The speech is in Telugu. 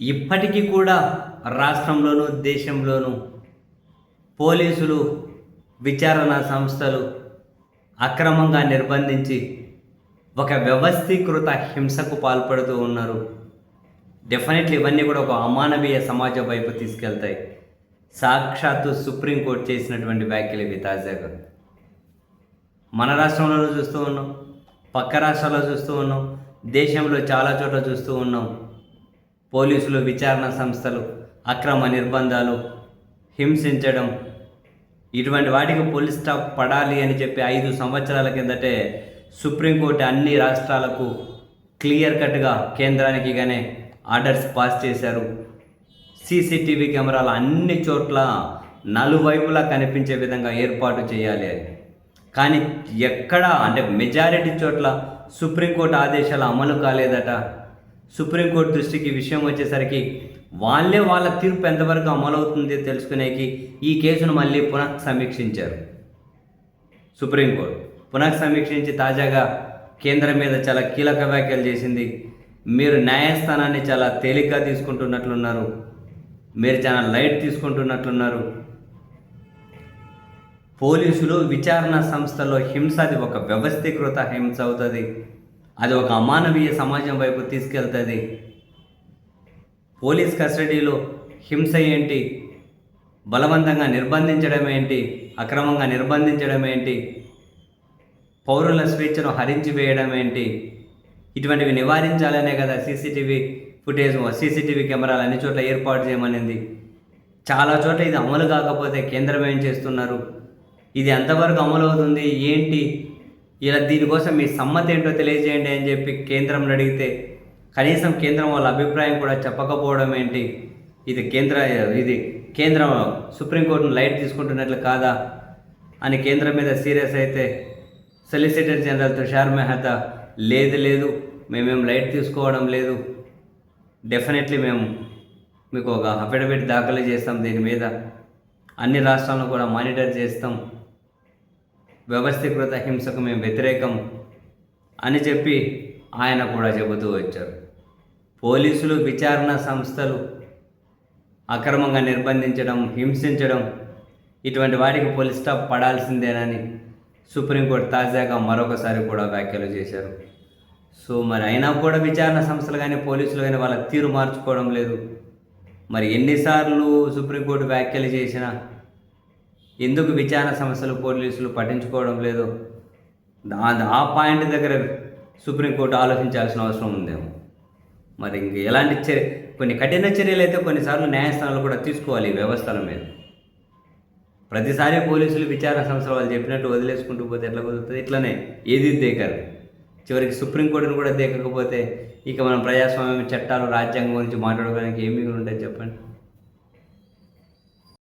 ఇప్పటికీ కూడా రాష్ట్రంలోనూ దేశంలోనూ పోలీసులు విచారణ సంస్థలు అక్రమంగా నిర్బంధించి ఒక వ్యవస్థీకృత హింసకు పాల్పడుతూ ఉన్నారు. డెఫినెట్లీ ఇవన్నీ కూడా ఒక అమానవీయ సమాజం వైపు తీసుకెళ్తాయి. సాక్షాత్తు సుప్రీంకోర్టు చేసినటువంటి వ్యాఖ్యలు ఇవి తాజాగా. మన రాష్ట్రంలో చూస్తూ ఉన్నాం పక్క రాష్ట్రాల్లో చూస్తూ ఉన్నాం దేశంలో చాలా చోట్ల చూస్తూ ఉన్నాం. పోలీసులు విచారణ సంస్థలు అక్రమ నిర్బంధాలు హింసించడం. ఇటువంటి వాటికి పోలీస్ స్టాప్ పడాలి అని చెప్పి ఐదు సంవత్సరాల కిందటే సుప్రీంకోర్టు అన్ని రాష్ట్రాలకు క్లియర్ కట్గా కేంద్రానికి గానే ఆర్డర్స్ పాస్ చేశారు. సీసీటీవీ కెమెరాలు అన్ని చోట్ల నలువైపులా కనిపించే విధంగా ఏర్పాటు చేయాలి అని. కానీ ఎక్కడ అంటే మెజారిటీ చోట్ల సుప్రీంకోర్టు ఆదేశాలు అమలు కాలేదట. సుప్రీంకోర్టు దృష్టికి విషయం వచ్చేసరికి వాళ్ళే వాళ్ళ తీర్పు ఎంతవరకు అమలవుతుంది తెలుసుకునేకి ఈ కేసును మళ్ళీ పునః సమీక్షించారు సుప్రీంకోర్టు పునః సమీక్షించి తాజాగా కేంద్రం మీద చాలా కీలక వ్యాఖ్యలు చేసింది. మీరు న్యాయస్థానాన్ని చాలా తేలిగ్గా తీసుకుంటున్నట్లున్నారు. మీరు చాలా లైట్ తీసుకుంటున్నట్లున్నారు. పోలీసులు విచారణ సంస్థలో హింస అది ఒక వ్యవస్థీకృత హింస అవుతుంది. అది ఒక అమానవీయ సమాజం వైపు తీసుకెళ్తుంది. పోలీస్ కస్టడీలో హింస ఏంటి? బలవంతంగా నిర్బంధించడం ఏంటి? అక్రమంగా నిర్బంధించడం ఏంటి? పౌరుల స్వేచ్ఛను హరించి వేయడం ఏంటి? ఇటువంటివి నివారించాలనే కదా సీసీటీవీ ఫుటేజ్ సీసీటీవీ కెమెరాలు అన్ని చోట్ల ఏర్పాటు చేయమనింది. చాలా చోట్ల ఇది అమలు కాకపోతే కేంద్రం ఏం చేస్తున్నారు? ఇది ఎంతవరకు అమలు అవుతుంది ఏంటి? ఇలా దీనికోసం మీ సమ్మతి ఏంటో తెలియజేయండి అని చెప్పి కేంద్రం అడిగితే కనీసం కేంద్రం వాళ్ళ అభిప్రాయం కూడా చెప్పకపోవడం ఏంటి? ఇది కేంద్ర ఇది కేంద్రం సుప్రీంకోర్టును లైట్ తీసుకుంటున్నట్లు కాదా? అని కేంద్రం మీద సీరియస్ అయితే సొలిసిటర్ జనరల్ తుషార్ మెహతా లేదు లేదు మేమేం లైట్ తీసుకోవడం లేదు. డెఫినెట్లీ మేము మీకు ఒక అఫిడవిట్ దాఖలు చేస్తాం దీని మీద. అన్ని రాష్ట్రాలను కూడా మానిటర్ చేస్తాం. వ్యవస్థీకృత హింసకు మేము వ్యతిరేకం అని చెప్పి ఆయన కూడా చెబుతూ వచ్చారు. పోలీసులు విచారణ సంస్థలు అక్రమంగా నిర్బంధించడం హింసించడం ఇటువంటి వాటికి పోలీస్ స్టాప్ పడాల్సిందేనని సుప్రీంకోర్టు తాజాగా మరొకసారి కూడా వ్యాఖ్యలు చేశారు. సో మరి అయినా కూడా విచారణ సంస్థలు కానీ పోలీసులు కానీ వాళ్ళ తీరు మార్చుకోవడం లేదు. మరి ఎన్నిసార్లు సుప్రీంకోర్టు వ్యాఖ్యలు చేసినా ఎందుకు విచారణ సంస్థలు పోలీసులు పట్టించుకోవడం లేదు? దా- ఆ పాయింట్ దగ్గర సుప్రీంకోర్టు ఆలోచించాల్సిన అవసరం ఉందేమో. మరి ఇంక ఎలాంటి చర్య కొన్ని కఠిన చర్యలు అయితే కొన్నిసార్లు న్యాయస్థానాలు కూడా తీసుకోవాలి ఈ వ్యవస్థల మీద. ప్రతిసారి పోలీసులు విచారణ సంస్థలు వాళ్ళు చెప్పినట్టు వదిలేసుకుంటూ పోతే ఎట్లా కుదురుతుంది? ఇట్లనే ఏది దేకరు చివరికి సుప్రీంకోర్టును కూడా దేకకపోతే ఇక మనం ప్రజాస్వామ్యం చట్టాలు రాజ్యాంగం గురించి మాట్లాడుకోవడానికి ఏమి ఉంటాయి చెప్పండి?